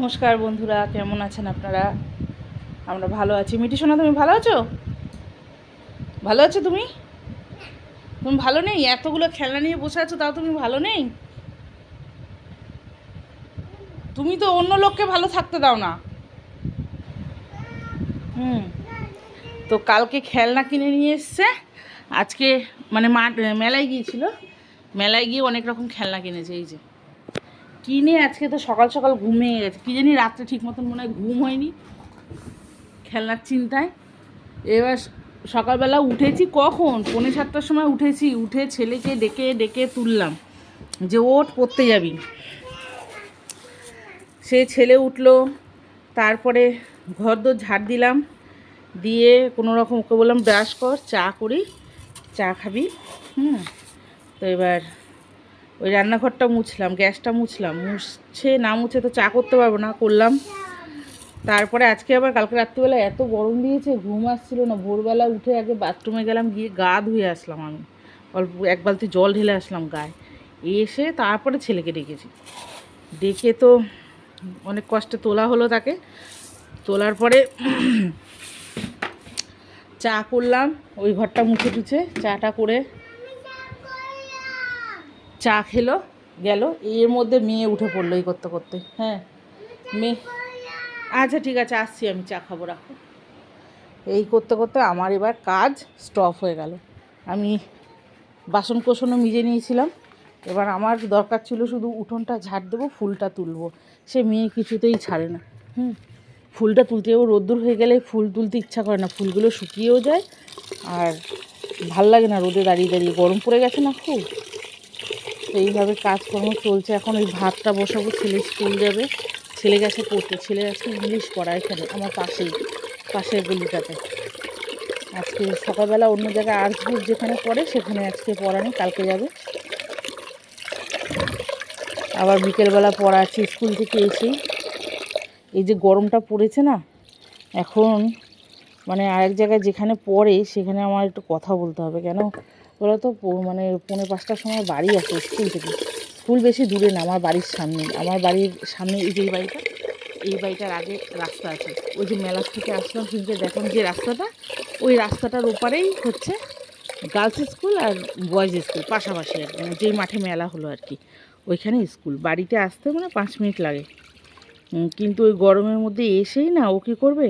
নমস্কার বন্ধুরা, কেমন আছেন আপনারা? আমরা ভালো আছি। মিটি সোনা, তুমি ভালো আছো? ভালো আছো তুমি? তুমি ভালো নেই? এতগুলো খেলনা নিয়ে বসে আছো, তাও তুমি ভালো নেই? তুমি তো অন্য লোককে ভালো থাকতে দাও না। হুম। তো কালকে খেলনা কিনে নিয়ে এসছে। আজকে মানে মাঠ মেলায় গিয়েছিল। মেলায় গিয়ে অনেক রকম খেলনা কিনেছে, এই যে। কিনে আজকে তো সকাল সকাল ঘুমিয়ে গেছে। কী জানি রাত্রে ঠিক মতন মনে হয় ঘুম হয়নি। খেলনার চিন্তায়। এবার সকালবেলা উঠেছি। কখন? পৌনে সাতটার সময় উঠেছি। উঠে ছেলেকে ডেকে ডেকে তুললাম যে ওট পড়তে যাবি। সে ছেলে উঠল। তারপরে ঘর দোর ঝাড় দিলাম। দিয়ে কোনো রকম ওকে বললাম, ব্রাশ কর, চা করি, চা খাবি। হুম। তো এবার ওই রান্নাঘরটা মুছলাম, গ্যাসটা মুছলাম। মুছছে না মুছে তো চা করতে পারব না, করলাম। তারপরে আজকে আবার কালকে রাত্রিবেলা এত গরম দিয়েছে, ঘুম আসছিল না। ভোরবেলা উঠে আগে বাথরুমে গেলাম, গিয়ে গা ধুয়ে আসলাম আমি। অল্প এক বালতি জল ঢেলে আসলাম গায়ে। এসে তারপরে ছেলেকে ডেকেছি। ডেকে তো অনেক কষ্টে তোলা হলো তাকে। তোলার পরে চা করলাম, ওই ঘরটা মুছে টুছে, চাটা করে চা খেলো, গেল। এর মধ্যে মেয়ে উঠে পড়ল এই করতে করতে। হ্যাঁ মেয়ে। আচ্ছা ঠিক আছে, আসছি আমি, চা খাব, রাখো। এই করতে করতে আমার এবার কাজ স্টপ হয়ে গেল। আমি বাসন কোসনও মিজে নিয়েছিলাম। এবার আমার দরকার ছিল শুধু উঠোনটা ঝাড় দেবো, ফুলটা তুলবো। সে মেয়ে কিছুতেই ছাড়ে না। হুম, ফুলটা তুলতে তুলতেও রোদ্দুর হয়ে গেলে ফুল তুলতে ইচ্ছা করে না। ফুলগুলো শুকিয়েও যায়। আর ভালো লাগে না রোদে দাঁড়িয়ে দাঁড়িয়ে। গরম পড়ে গেছে না খুব? এইভাবে কাজকর্ম চলছে। এখন ওই ভাতটা বসাবো, ছেলে স্কুল যাবে। ছেলে গেছে পড়তে। ছেলে আজকে ইংলিশ পড়া এখানে, আমার পাশেই, পাশের গলিটাতে। আজকে সকালবেলা অন্য জায়গায় আর্টস যেখানে পড়ে, সেখানে আজকে পড়া নেই, কালকে যাবে। আবার বিকেলবেলা পড়া আছে স্কুল থেকে এসেই। এই যে গরমটা পড়েছে না, এখন মানে আরেক জায়গায় যেখানে পড়ে, সেখানে আমার একটু কথা বলতে হবে। কেন? বলো তো মানে পৌনে পাঁচটার সময় বাড়ি আসে স্কুল থেকে। স্কুল বেশি দূরে না আমার বাড়ির সামনে। আমার বাড়ির সামনে এই যে বাড়িটা এই বাড়িটার আগে রাস্তা আছে। ওই যে মেলা থেকে আসলাম সেদিকে দেখলাম যে রাস্তাটা ওই রাস্তাটার ওপারেই হচ্ছে গার্লস স্কুল আর বয়েজ স্কুল পাশাপাশি আর কি, যেই মাঠে মেলা হলো আর কি ওইখানে স্কুল বাড়িতে আসতে মানে পাঁচ মিনিট লাগে। কিন্তু ওই গরমের মধ্যে এসেই না ও কী করবে?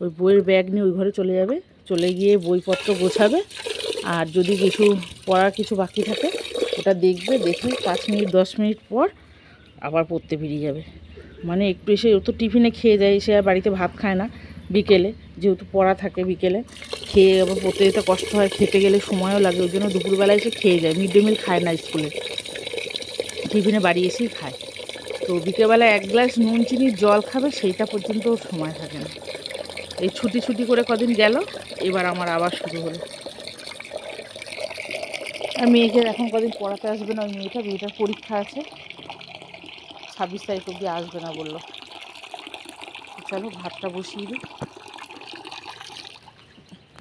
ওই বইয়ের ব্যাগ নিয়ে ওই ঘরে চলে যাবে। চলে গিয়ে বইপত্র গোছাবে। আর যদি কিছু পড়ার কিছু বাকি থাকে, ওটা দেখবে, দেখে পাঁচ মিনিট, দশ মিনিট পর আবার পড়তে বেরিয়ে যাবে। মানে একটু এসে, ও তো টিফিনে খেয়ে যায়, সে আর বাড়িতে ভাত খায় না বিকেলে, যেহেতু পড়া থাকে বিকেলে। খেয়ে আবার পড়তে যেতে কষ্ট হয়, খেতে গেলে সময়ও লাগে, ওই জন্য দুপুরবেলায় এসে খেয়ে যায়। মিড ডে মিল খায় না স্কুলে। টিফিনে বাড়ি এসেই খায়। তো বিকেলবেলা এক গ্লাস নুন চিনির জল খাবে, সেইটা পর্যন্ত সময় থাকে না। এই ছুটি ছুটি করে কদিন গেল, এবার আমার আবার শুরু হলো। মেয়েকে এখন কদিন পড়াতে আসবে না, ওই মেয়েটা মেয়েটার পরীক্ষা আছে। ছাব্বিশ তারিখ অবধি আসবে না বলল। চলো, ভাতটা বসিয়ে দিই।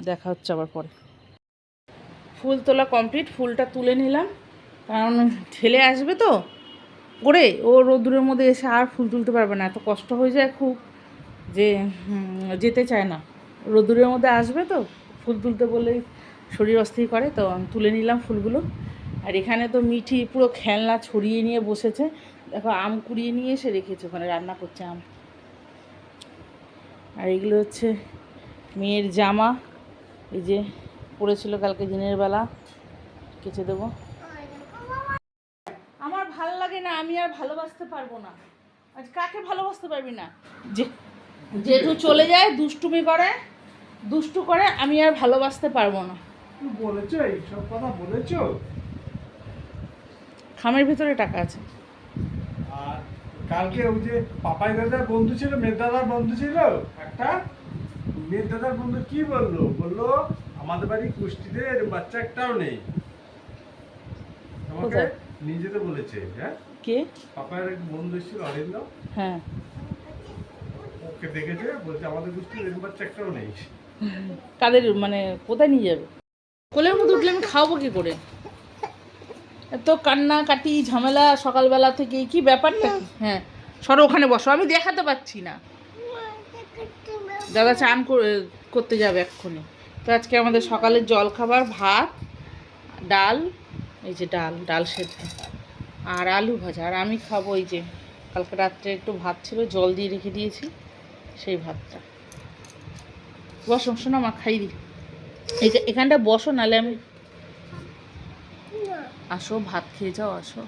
দেখা হচ্ছে আবার পরে। ফুল তোলা কমপ্লিট, ফুলটা তুলে নিলাম। কারণ ঠেলে আসবে তো। করে ও রোদ্দুরের মধ্যে এসে আর ফুল তুলতে পারবে না। এত কষ্ট হয়ে যায় খুব যে যেতে চায় না। রোদ্দুরের মধ্যে আসবে তো, ফুল তুলতে বললেই শরীর অস্থির করে, তো আমি তুলে নিলাম ফুলগুলো। আর এখানে তো মিঠি পুরো খেলনা ছড়িয়ে নিয়ে বসেছে। দেখো, আম কুড়িয়ে নিয়ে এসে রেখেছে, ওখানে রান্না করছে আম। আর এগুলো হচ্ছে মেয়ের জামা। এই যে পড়েছিল কালকে দিনের বেলা, কেচে দেবো। আমার ভালো লাগে না, আমি আর ভালোবাসতে পারব না। আজ কাকে ভালোবাসতে পারবি না? যে, যেহেতু চলে যায়, দুষ্টুমি করে, দুষ্টু করে, আমি আর ভালোবাসতে পারব না। তুমি বলেছ এইসব কথা বলেছ? খামের ভিতরে টাকা আছে। আর কালকে ওই যে পাপাই দাদার বন্ধু ছিল মেয়ের দাদার বন্ধু ছিল একটা? মেয়ের দাদার বন্ধু কি বলল? বলল আমাদের বাড়ি কুষ্টিতে বাচ্চা একটাও নেই। আমাকে কোথায়? নিজেতে বলেছে হ্যাঁ? কে? পাপার এক বন্ধু ছিল অরিন্দ। হ্যাঁ। ওকে দেখেছে বলছে আমাদের কুষ্টিতে বাচ্চা একটাও নেই। কাদের মানে কোথায় নিয়ে যাবে? কোলের মধ্যে উঠলে আমি খাওয়াবো কি করে? এত কান্না কাটি, ঝামেলা, সকালবেলা থেকে, কি ব্যাপারটা হ্যাঁ সরো ওখানে বসো, আমি দেখাতে পাচ্ছি না। দাদা চান করতে যাবে এক্ষুনি। তো আজকে আমাদের সকালের জল খাবার ভাত, ডাল, এই যে ডাল ডাল সেদ্ধ, আর আলু ভাজা। আর আমি খাব এই যে, কালকে রাত্রে একটু ভাত ছিল, জল দিয়ে রেখে দিয়েছি, সেই ভাতটা। বসো, শোনো মা, খাই দি এই- এখানটা বসো, নালে আমি আসো, ভাত খেয়ে যাও, আসো।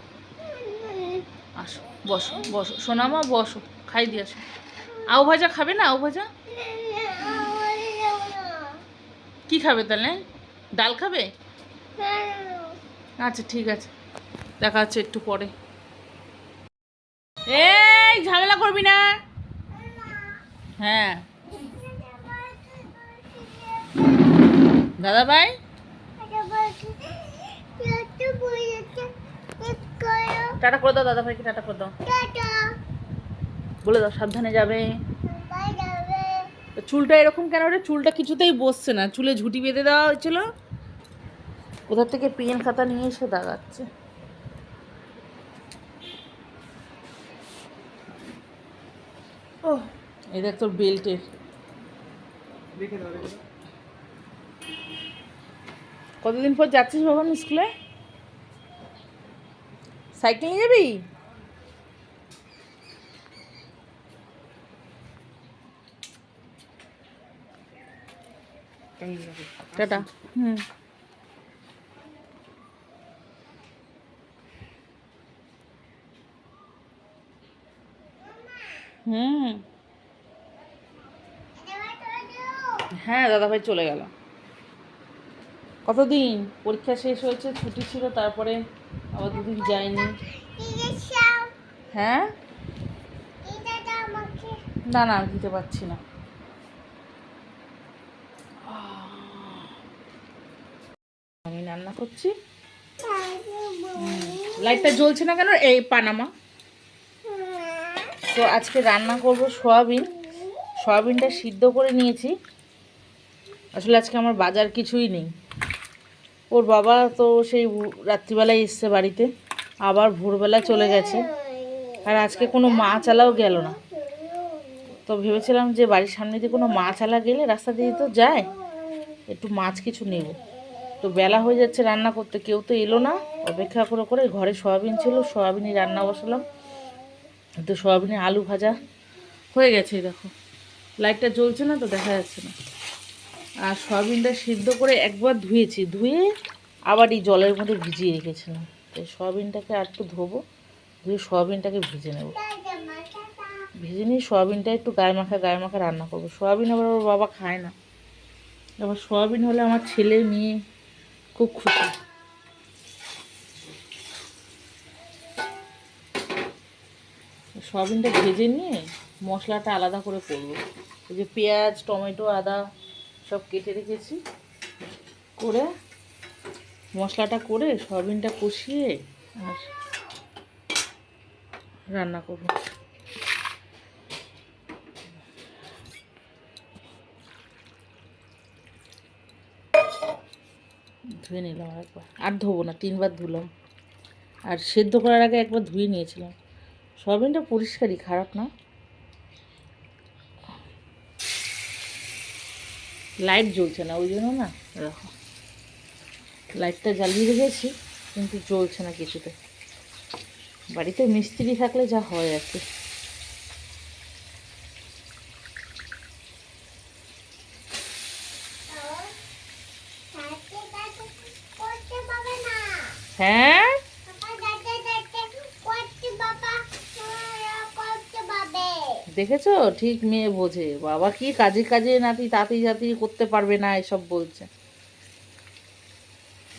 আসো, বসো বসো। সোনা মা বসো, খাই দিয়ে আসো। আউ ভাজা খাবে না, আউ ভাজা? কি খাবে তাহলে? ডাল খাবে? আচ্ছা ঠিক আছে। দেখা হচ্ছে একটু পরে। এই, ঝামেলা করবি না। হ্যাঁ। দাদা ভাই টাটা করে দাও দাদা ভাইকে টাটা করে দাও। বলে দাও, সাবধানে যাবে। চুলটা এরকম কেন রে? চুলটা কিছুতেই বসছে না। চুলে ঝুটি বেঁধে দেওয়া হয়েছিল। কোথা থেকে পেন খাতা নিয়ে এসে দাগাচ্ছে? ও এই দেখ তোর বেল্টের। কতদিন পর যাচ্ছিস বাবা স্কুলে? সাইকেল নিয়ে যাবি? টাটা। হুম। হুম। হ্যাঁ দাদাভাই চলে গেল। কতদিন? পরীক্ষা শেষ হয়েছে, ছুটি ছিল, তারপরে আবার দুদিন যায়নি। হ্যাঁ? না না, দিতে পারছি না। আমি রান্না করছি। লাইটটা জ্বলছে না কেন? এই পানামা। তো আজকে রান্না করব সয়াবিন। সয়াবিনটা সিদ্ধ করে নিয়েছি। আসলে আজকে আমার বাজার কিছুই নেই। ওর বাবা তো সেই রাত্রিবেলায় এসছে বাড়িতে, আবার ভোরবেলা চলে গেছে। আর আজকে কোনো মাছ আলাও গেল না। তো ভেবেছিলাম যে বাড়ির সামনে দিয়ে কোনো মাছ আলা গেলে রাস্তা দিয়ে তো যায়, একটু মাছ কিছু নেব। তো বেলা হয়ে যাচ্ছে রান্না করতে, কেউ তো এলো না, অপেক্ষা করে করে ঘরে সয়াবিন ছিল সয়াবিনই রান্না বসালাম। তো সয়াবিনের আলু ভাজা হয়ে গেছে, দেখো। লাইটটা জ্বলছে না তো, দেখা যাচ্ছে না। আর সয়াবিনটা সিদ্ধ করে একবার ধুয়েছি, ধুয়ে আবার এই জলের মধ্যে ভিজিয়ে রেখেছিলাম। তো সয়াবিনটাকে আর একটু ধোবো, ধুয়ে সয়াবিনটাকে ভেজে নেব। ভেজে নিয়ে সয়াবিনটা একটু গায়ে মাখা গায়ে মাখা রান্না করব। সয়াবিন আবার ওর বাবা খায় না। আবার সয়াবিন হলে আমার ছেলে মেয়ে খুব খুশি। সয়াবিনটা ভেজে নিয়ে মশলাটা আলাদা করে করব। এই যে পেঁয়াজ, টমেটো, আদা সব কেটে রেখেছি। করে মশলাটা করে সয়াবিনটা কষিয়ে আর রান্না করব। ধুয়ে নিলাম একবার। আর ধোবো না, তিনবার ধুলাম। আর সেদ্ধ করার আগে একবার ধুয়ে নিয়েছিলাম। সয়াবিনটা পরিষ্কারই, খারাপ না। লাইট জ্বলছে না ওই জন্য না? দেখো লাইটটা জ্বালিয়ে রেখেছি কিন্তু জ্বলছে না কিছুতে। বাড়িতে মিস্ত্রি থাকলে যা হয় আর কি। দেখেছ? ঠিক মেয়ে বোঝে। বাবা কি কাজে কাজে নাতি তাতি জাতি করতে পারবে না, এসব বলছে।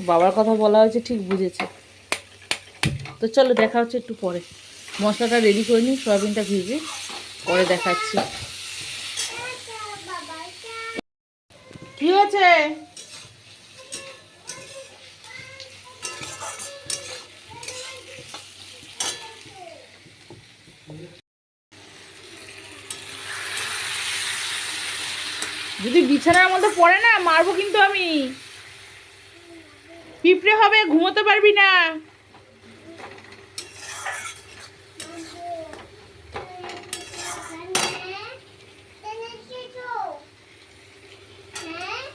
বাবার কথা বলা হয়েছে, ঠিক বুঝেছে। তো চলো দেখা হচ্ছে একটু পরে। মশলাটা রেডি করে নিই, সয়াবিনটা ভিজে পরে দেখাচ্ছি। বিছানার মধ্যে পড়ে না, মারবো কিন্তু আমি। পিঁপড়ে হবে, ঘুমোতে পারবি না।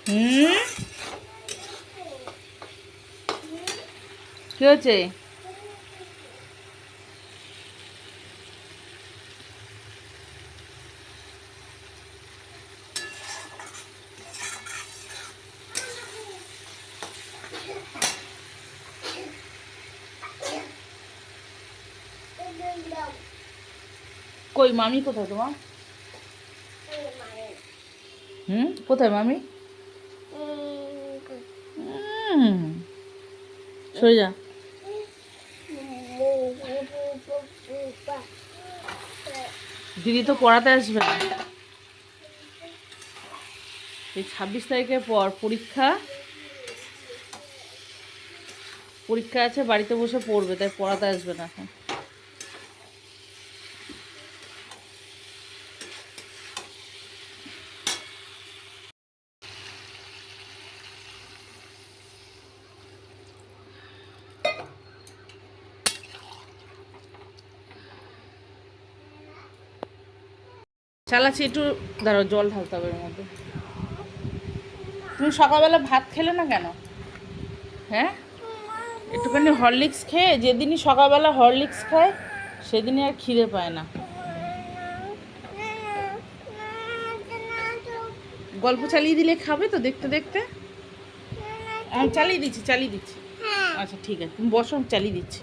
হুম? কি হচ্ছে কই মামি কোথায় তোমার? হুম? কোথায় মামি? সরে যা। দিদি তো পড়াতে আসবে না। এই ছাব্বিশ তারিখের পর পরীক্ষা। পরীক্ষা আছে, বাড়িতে বসে পড়বে, তাই পড়াতে আসবে না এখন। চালাচ্ছি একটু দাঁড়াও জল ঢালতে হবে এর মধ্যে। তুমি সকালবেলা ভাত খেলে না কেন? হ্যাঁ? একটুখানি হরলিক্স খেয়ে যেদিনই সকালবেলা হরলিক্স খায় সেদিনই আর খিদে পায় না। গল্প চালিয়ে দিলে খাবে তো দেখতে দেখতে? আমি চালিয়ে দিচ্ছি চালিয়ে দিচ্ছি। আচ্ছা ঠিক আছে তুমি বসো চালিয়ে দিচ্ছি।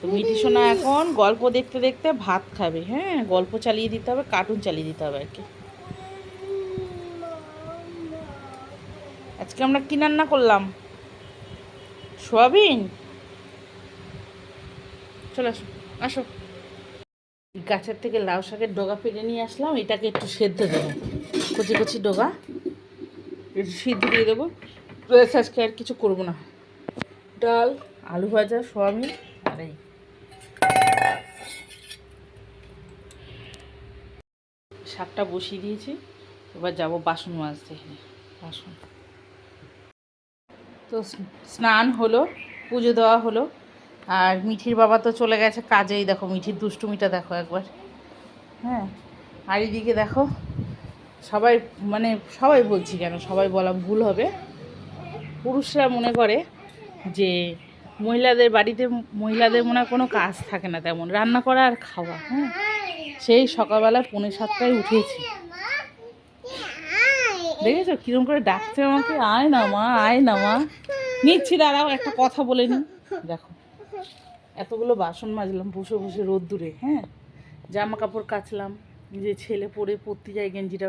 তো মিটি সোনা এখন গল্প দেখতে দেখতে ভাত খাবে হ্যাঁ? গল্প চালিয়ে দিতে হবে কার্টুন চালিয়ে দিতে হবে আর কি। আজকে আমরা কি রান্না করলাম? সোয়াবিন? চলে আসো আসো। গাছের থেকে লাউ শাকের ডোগা পেরে নিয়ে আসলাম, এটাকে একটু সেদ্ধ দেবো। কচি কচি ডোগা, একটু সিদ্ধ দিয়ে দেবো। আজকে আর কিছু করব না। ডাল, আলু ভাজা, সোয়াবিন, আর এই। শাকটা বসিয়ে দিয়েছি। এবার যাব বাসন মাজতে বাসন। তো স্নান হলো, পুজো দেওয়া হলো। আর মিঠির বাবা তো চলে গেছে কাজেই। দেখো, মিঠির দুষ্টুমিটা দেখো একবার। হ্যাঁ আর এদিকে দেখো, সবাই মানে সবাই বলছি কেন, সবাই বলা ভুল হবে। পুরুষরা মনে করে যে মহিলাদের বাড়িতে, মহিলাদের মনে কোনো কাজ থাকে না তেমন। রান্না করা আর খাওয়া হ্যাঁ। সেই সকালবেলা পৌনে সাতটায় উঠেছি। দেখেছ? কিরম করে ডাকছে আমাকে? আয় না মা, আয় না মা। নিচ্ছি, দাঁড়াও, একটা কথা বলে নি। দেখো, এতগুলো বাসন মাজলাম, বসে বসে রোদ্দুরে হ্যাঁ? জামা কাপড় কাচলাম নিজে ছেলে পরে পরতে যায় গেঞ্জিটা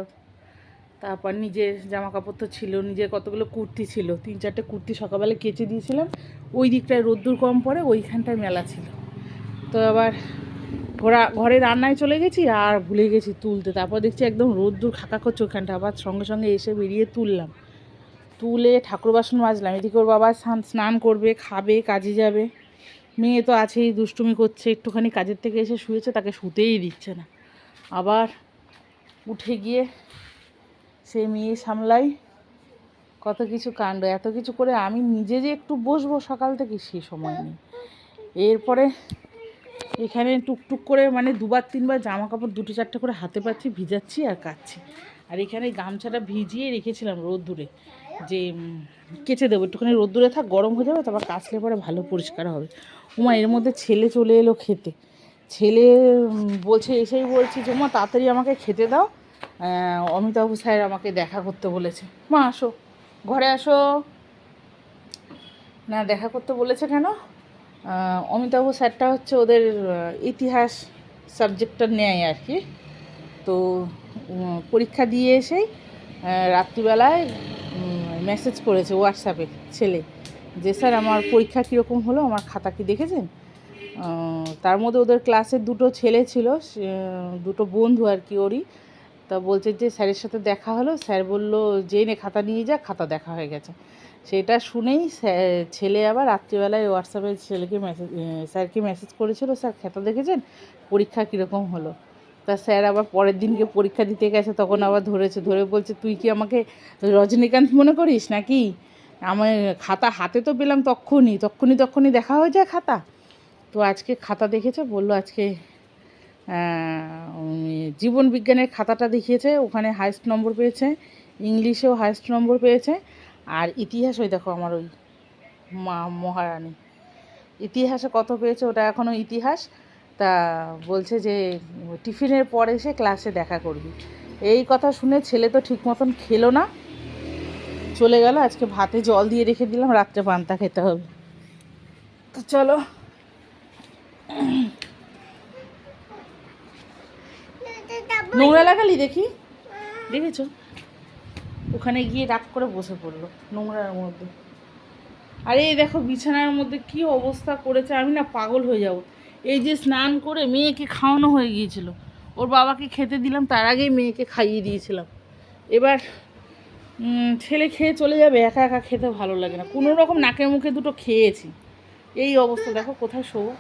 তারপর নিজের জামা কাপড় তো ছিল, নিজের কতগুলো কুর্তি ছিল, তিন চারটে কুর্তি সকালবেলা কেচে দিয়েছিলাম। ওই দিকটায় রোদ্দুর কম পড়ে, ওইখানটায় মেলা ছিল। তো আবার ঘোরা, ঘরে রান্নায় চলে গেছি আর ভুলে গেছি তুলতে। তারপর দেখছি একদম রোদ্দুর খাকা করছে ওখানটা। আবার সঙ্গে সঙ্গে এসে বেরিয়ে তুললাম। তুলে ঠাকুর বাসন মাজলাম। এদিকে ওর বাবা স্নান- করবে, খাবে, কাজে যাবে। মেয়ে তো আছেই, দুষ্টুমি করছে। একটুখানি কাজের থেকে এসে শুয়েছে, তাকে শুতেই দিচ্ছে না। আবার উঠে গিয়ে সেই মেয়ে সামলাই। কত কিছু কাণ্ড, এত কিছু করে আমি নিজে যে একটু বসবো সকাল থেকে সে সময় নেই। এরপরে এখানে টুকটুক করে মানে দুবার, তিনবার জামা কাপড় দুটো, চারটে করে হাতে পাচ্ছি, ভিজাচ্ছি আর কাচ্ছি। আর এখানে গামছাটা ভিজিয়ে রেখেছিলাম রোদ্দুরে, যে কেচে দেবো। একটুখানি রোদ্দুরে থাক, গরম হয়ে যাবে, তারপর কাচলে পরে ভালো পরিষ্কার হবে। উমা, এর মধ্যে ছেলে চলে এলো খেতে। ছেলে বলছে, এসেই বলছে যে মা তাড়াতাড়ি আমাকে খেতে দাও। অমিতাভ স্যার আমাকে দেখা করতে বলেছে। মা, আসো। ঘরে আসো। না, দেখা করতে বলেছে কেন? অমিতাভ স্যারটা হচ্ছে ওদের ইতিহাস সাবজেক্টটা নেয় আর কি। তো পরীক্ষা দিয়ে এসেই রাত্রিবেলায় মেসেজ করেছে হোয়াটসঅ্যাপে ছেলে যে, স্যার, আমার পরীক্ষা কীরকম হলো? আমার খাতা কি দেখেছেন? তার মধ্যে ওদের ক্লাসের দুটো ছেলে ছিল দুটো বন্ধু আর কি ওরই। তা বলছে যে, স্যারের সাথে দেখা হলো? স্যার বলল, যে নে, খাতা নিয়ে যা, খাতা দেখা হয়ে গেছে। সেটা শুনেই ছেলে আবার রাত্রিবেলায় হোয়াটসঅ্যাপে ছেলেকে মেসেজ স্যারকে মেসেজ করেছিল, স্যার, খাতা দেখেছেন? পরীক্ষা কীরকম হলো? তা স্যার আবার পরের দিনকে পরীক্ষা দিতে গেছে, তখন আবার ধরেছে, ধরে বলছে, তুই কি আমাকে রজনীকান্ত মনে করিস নাকি? আমার খাতা হাতে তো পেলাম তক্ষুনি তক্ষুনি তক্ষুনি দেখা হয়ে যায় খাতা। তো আজকে খাতা দেখেছে, বলল আজকে জীবন বিজ্ঞানের খাতাটা দেখিয়েছে, ওখানে হায়েস্ট নম্বর পেয়েছে, ইংলিশেও হায়েস্ট নম্বর পেয়েছে। আর ইতিহাস ওই দেখো আমার ওই মা মহারানী। ইতিহাসে কত পেয়েছে ওটা এখনও ইতিহাস। তা বলছে যে, টিফিনের পর এসে ক্লাসে দেখা করবি। এই কথা শুনে ছেলে তো ঠিক মতন খেলো না। চলে গেল, আজকে ভাতে জল দিয়ে রেখে দিলাম, রাত্রে পান্তা খেতে হবে। তো চলো। নোংরা লাগালি দেখি? দেখেছ? ওখানে গিয়ে রাগ করে বসে পড়ল নোংরার মধ্যে। আরে দেখো বিছানার মধ্যে কি অবস্থা করেছে, আমি না পাগল হয়ে যাব। এই যে স্নান করে মেয়েকে খাওয়ানো হয়ে গিয়েছিল, ওর বাবাকে খেতে দিলাম, তার আগেই মেয়েকে খাইয়ে দিয়েছিলাম। এবার ছেলে খেয়ে চলে যাবে, একা একা খেতে ভালো লাগে না। কোনো রকম নাকের মুখে দুটো খেয়েছি। এই অবস্থা, দেখো কোথায় শোবো।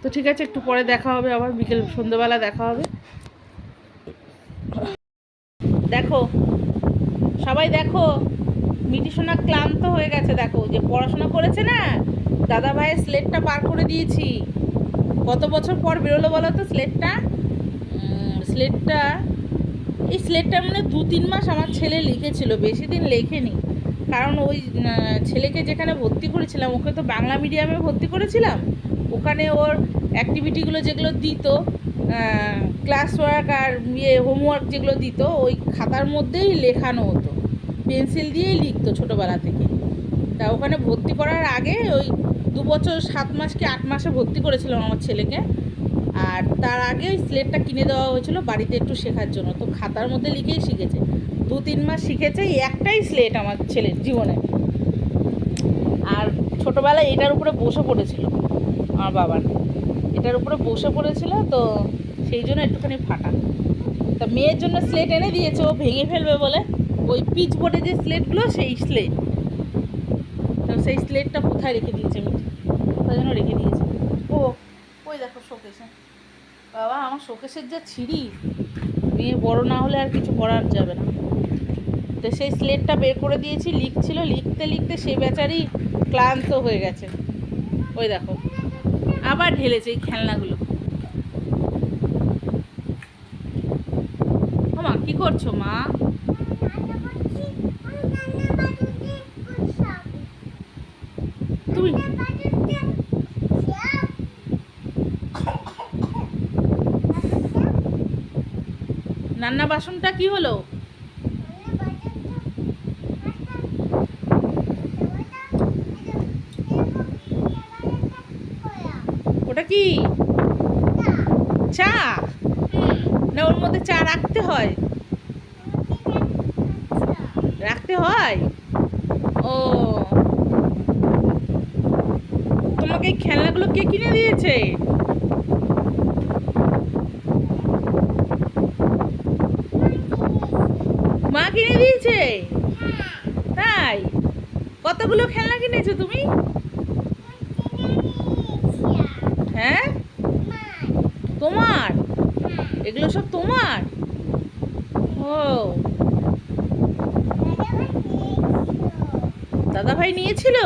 তো ঠিক আছে, একটু পরে দেখা হবে আবার, বিকেল সন্ধ্যেবেলা দেখা হবে। দেখো, সবাই দেখো মিটি সোনা ক্লান্ত হয়ে গেছে, দেখো, যে পড়াশোনা করেছে না, দাদা ভাইয়ের স্লেটটা পার করে দিয়েছি। কত বছর পর বেরোলো বলো তো স্লেটটা? স্লেটটা, এই স্লেটটা মানে দু তিন মাস আমার ছেলে লিখেছিল, বেশি দিন লেখেনি। কারণ ওই ছেলেকে যেখানে ভর্তি করেছিলাম, ওকে তো বাংলা মিডিয়ামে ভর্তি করেছিলাম, ওখানে ওর অ্যাক্টিভিটিগুলো যেগুলো দিত ক্লাস ওয়ার্ক আর ইয়ে হোমওয়ার্ক যেগুলো দিত, ওই খাতার মধ্যেই লেখানো হতো। পেন্সিল দিয়েই লিখতো ছোটোবেলা থেকে। তা ওখানে ভর্তি করার আগে ওই দু বছর, সাত মাস কি আট মাসে ভর্তি করেছিলাম আমার ছেলেকে। আর তার আগে ওই স্লেটটা কিনে দেওয়া হয়েছিল বাড়িতে একটু শেখার জন্য। তো খাতার মধ্যে লিখেই শিখেছে। দু, তিন মাস শিখেছে একটাই স্লেট আমার ছেলের জীবনে। আর ছোটোবেলায় এটার উপরে বসে পড়েছিল আমার বাবার এটার উপরে বসে পড়েছিল, তো সেই জন্য একটুখানি ফাটা। তা মেয়ের জন্য স্লেট এনে দিয়েছে, ও ভেঙে ফেলবে বলে। ওই পিচ বোর্ডে যে স্লেটগুলো সেই স্লেট তো সেই স্লেটটা কোথায় রেখে দিয়েছে মিঠি? কোথায় যেন রেখে দিয়েছে। ও, ওই দেখো শোকেশে বাবা, আমার শোকেশের যা ছিঁড়ি। মেয়ে বড় না হলে আর কিছু করার যাবে না। তো সেই স্লেটটা বের করে দিয়েছি, লিখছিল। লিখতে লিখতে সে বেচারি ক্লান্ত হয়ে গেছে। ওই দেখো, আবার ঢেলেছে এই খেলনাগুলো ও মা কি করছ, মা? তুমি রান্না বাসনটা কি হলো? ওটা কি? চা? না, ওর মধ্যে চা রাখতে হয়। রাখতে হয়? ও। তোমাকে এই খেলনাগুলো কে কিনে দিয়েছে? মা কিনে দিয়েছে? তাই? কতগুলো খেলনা কিনেছো তুমি হ্যাঁ তোমার এগুলো সব তোমার ও দাদা ভাই নিয়েছিল?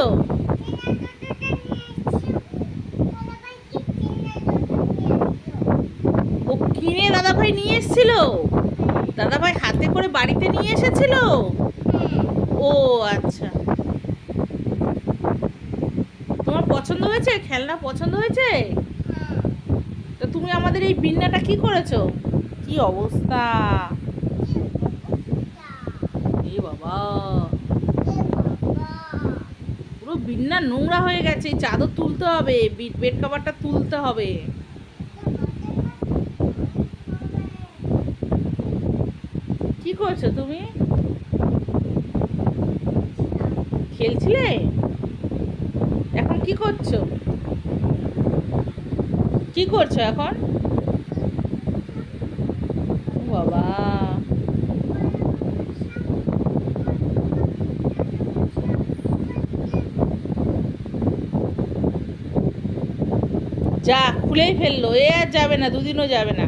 ও কিনে দাদা ভাই নিয়ে এসেছিল? দাদা ভাই হাতে করে বাড়িতে নিয়ে এসেছিল? ও আচ্ছা। তোমার পছন্দ হয়েছে? খেলনা পছন্দ হয়েছে? তো তুমি আমাদের এই বিন্নাটা কি করেছ? কি অবস্থা এ বাবা বিন্না নোংরা হয়ে গেছে চাদর তুলতে হবে বেড কাভারটা তুলতে হবে। কি করছ তুমি? খেলছিলে? এখন কি করছ? কি করছ এখন ও বাবা যা খুলেই ফেলল এ আর যাবে না দুদিনও যাবে না।